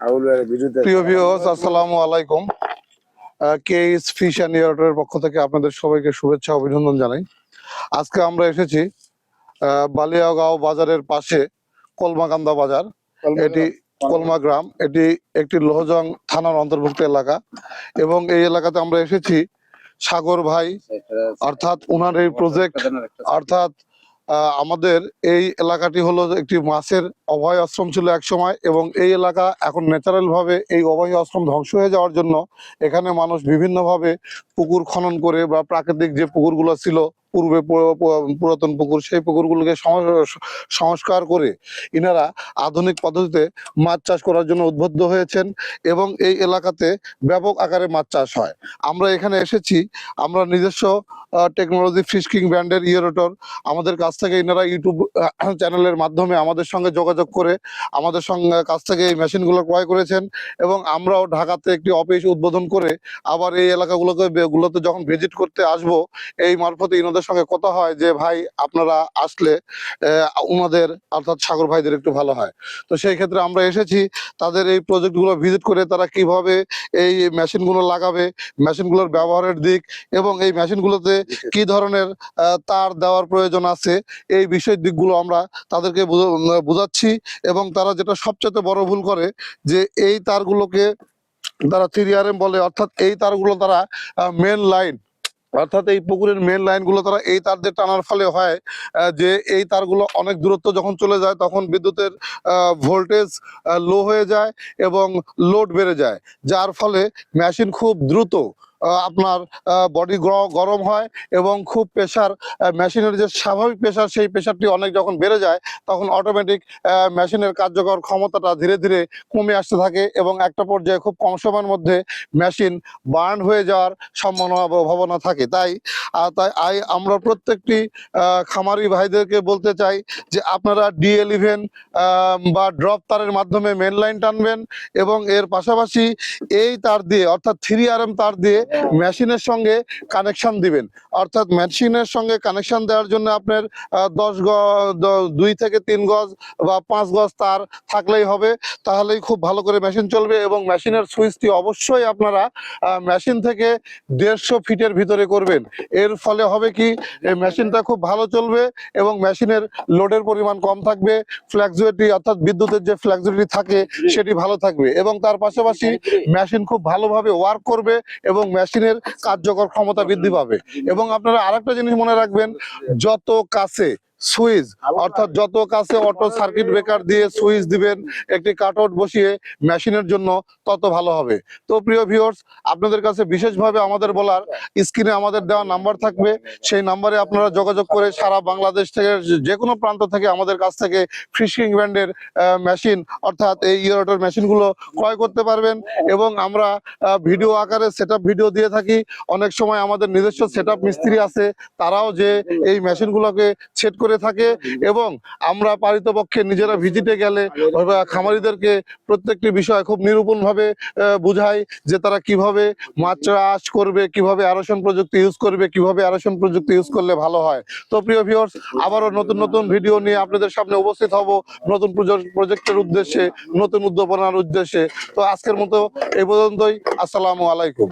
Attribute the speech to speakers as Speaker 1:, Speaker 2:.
Speaker 1: প্রিয় ভিউয়ার্স আসসালামু আলাইকুম। কেএস ফিশ অ্যান্ড ইয়ার্টের পক্ষ থেকে আপনাদের সবাইকে শুভেচ্ছা অভিনন্দন জানাই। আজকে আমরা এসেছি বালিয়াগাঁও বাজারের পাশে কলমাকান্দা বাজার। এটি কলমা গ্রাম এটি একটি লোহজং থানার অন্তর্ভুক্ত এলাকা এবং এই এলাকাতে আমরা এসেছি সাগর ভাই অর্থাৎ উনার এই প্রজেক্ট অর্থাৎ আমাদের এই এলাকাটি হলো একটি মাছের অভয় আশ্রম ছিল এক সময় এবং এই এলাকা এখন ন্যাচারালভাবে এই অভয় আশ্রম ধ্বংস হয়ে যাওয়ার জন্য এখানে মানুষ বিভিন্নভাবে পুকুর খনন করে বা প্রাকৃতিক যে পুকুরগুলো ছিল পূর্বে পুর- পুর- পুরাতন পুকুর, সেই পুকুরগুলোকে সংস- সংস্কার করে ইনারা আধুনিক পদ্ধতিতে মাছ চাষ করার জন্য উদ্বুদ্ধ হয়েছেন এবং এই এলাকাতে ব্যাপক আকারে মাছ চাষ হয়। আমরা এখানে এসেছি, আমরা নিজস্ব টেকনোলজি ফিশ কিং ব্র্যান্ডের ইয়েরোটর, আমাদের কাছ থেকে এনারা ইউটিউব চ্যানেলের মাধ্যমে আমাদের সঙ্গে যোগাযোগ করে আমাদের সঙ্গে, কাছ থেকে এই মেশিনগুলো ক্রয় করেছেন এবং আমরাও ঢাকাতে একটি অফিস উদ্বোধন করে আবার এই এলাকাগুলোকে, গুলোতে যখন ভিজিট করতে আসব, এই মারফতে ইনাদের সঙ্গে কথা হয় যে, ভাই, আপনারা আসলে ওনাদের অর্থাৎ সাগর ভাইদের একটু ভালো হয়। তো সেই ক্ষেত্রে আমরা এসেছি, তাদের এই প্রজেক্টগুলো ভিজিট করে তারা কীভাবে এই মেশিনগুলো লাগাবে, মেশিনগুলোর ব্যবহারের দিক এবং এই মেশিনগুলোতে কি ধরনের তার দেওয়ার প্রয়োজন আছে, এই বিষয় দিকগুলো আমরা তাদেরকে বুঝাচ্ছি এবং তারা যেটা সবচেয়ে বড় ভুল করে যে, এই তারগুলোকে তারা থ্রি বলে, অর্থাৎ এই তারগুলো তারা মেন লাইন অর্থাৎ এই পুকুরের মেন লাইনগুলো তারা এই তার দিয়ে টানার ফলে হয় যে এই তারগুলো অনেক দূরত্ব যখন চলে যায় তখন বিদ্যুতের ভোল্টেজ লো হয়ে যায় এবং লোড বেড়ে যায়, যার ফলে মেশিন খুব দ্রুত আপনার বডি গরম হয় এবং খুব প্রেশার মেশিনের যে স্বাভাবিক প্রেশার সেই প্রেশারটি অনেক যখন বেড়ে যায়, তখন অটোমেটিক মেশিনের কার্যকর ক্ষমতাটা ধীরে ধীরে কমে আসতে থাকে এবং একটা পর্যায়ে খুব কম সময়ের মধ্যে মেশিন বার্ন হয়ে যাওয়ার সম্ভাবনা, ভাবনা থাকে। তাই তাই আমরা প্রত্যেকটি খামারি ভাইদেরকে বলতে চাই যে আপনারা ডি এলিভেন বা ড্রপ তারের মাধ্যমে মেন লাইন টানবেন এবং এর পাশাপাশি এই তার দিয়ে, অর্থাৎ থ্রি আর এম তার দিয়ে মেশিনের সঙ্গে কানেকশন দিবেন। অর্থাৎ মেশিনের সঙ্গে কানেকশন দেওয়ার জন্য আপনার দশ গজ দুই থেকে তিন গজ বা পাঁচ গজ তার থাকলেই হবে। তাহলেই খুব ভালো করে মেশিন চলবে এবং মেশিনের সুইচটি অবশ্যই আপনারা মেশিন থেকে দেড়শো ফিটের ভিতরে করবেন। এর ফলে হবে কি মেশিনটা খুব ভালো চলবে এবং মেশিনের লোডের পরিমাণ কম থাকবে। ফ্লেক্সিবিলিটি অর্থাৎ বিদ্যুতের যে ফ্লেক্সিবিলিটি থাকে সেটি ভালো থাকবে। এবং তার পাশাপাশি মেশিন খুব ভালোভাবে ওয়ার্ক করবে এবং মেশিনের কার্যকর ক্ষমতা বৃদ্ধি পাবে। এবং আপনারা আরেকটা জিনিস মনে রাখবেন যত কাছে সুইচ। অর্থাৎ যত কাছে অটো সার্কিট ব্রেকার দিয়ে সুইচ দিবেন, একটি কাটআউট বসিয়ে মেশিনের জন্য তত ভালো হবে। তো প্রিয় ভিউয়ার্স, আপনাদের কাছে বিশেষভাবে আমাদের বলার স্ক্রিনে আমাদের দেওয়া নাম্বার থাকবে। সেই নাম্বারে আপনারা যোগাযোগ করে সারা বাংলাদেশ থেকে যে- কোনো প্রান্ত থেকে আমাদের কাছ থেকে ফিশিং ব্র্যান্ডের মেশিন, অর্থাৎ এই ইয়েরোটার মেশিনগুলো ক্রয় করতে পারবেন এবং আমরা ভিডিও আকারে সেট ভিডিও দিয়ে থাকি। অনেক সময় আমাদের নিজস্ব সেট মিস্ত্রি আছে, তারাও যে এই মেশিনগুলোকে সেট করে থাকে এবং আমরা পারিতপক্ষে নিজেরা ভিজিটে গেলে খামারিদেরকে প্রত্যেকটি বিষয় খুব নিরূপণ ভাবে বুঝাই যে তারা কীভাবে মাছ চাষ করবে, কীভাবে আরশন প্রযুক্তি ইউজ করবে, কীভাবে আরশন প্রযুক্তি ইউজ করলে ভালো হয়। তো প্রিয় ভিউয়ার্স আবারও নতুন নতুন ভিডিও নিয়ে আপনাদের সামনে উপস্থিত হব নতুন প্রজেক্টের উদ্দেশ্যে, নতুন উদ্যোপনার উদ্দেশ্যে। তো আজকের মতো এই পর্যন্তই। আসসালামু আলাইকুম।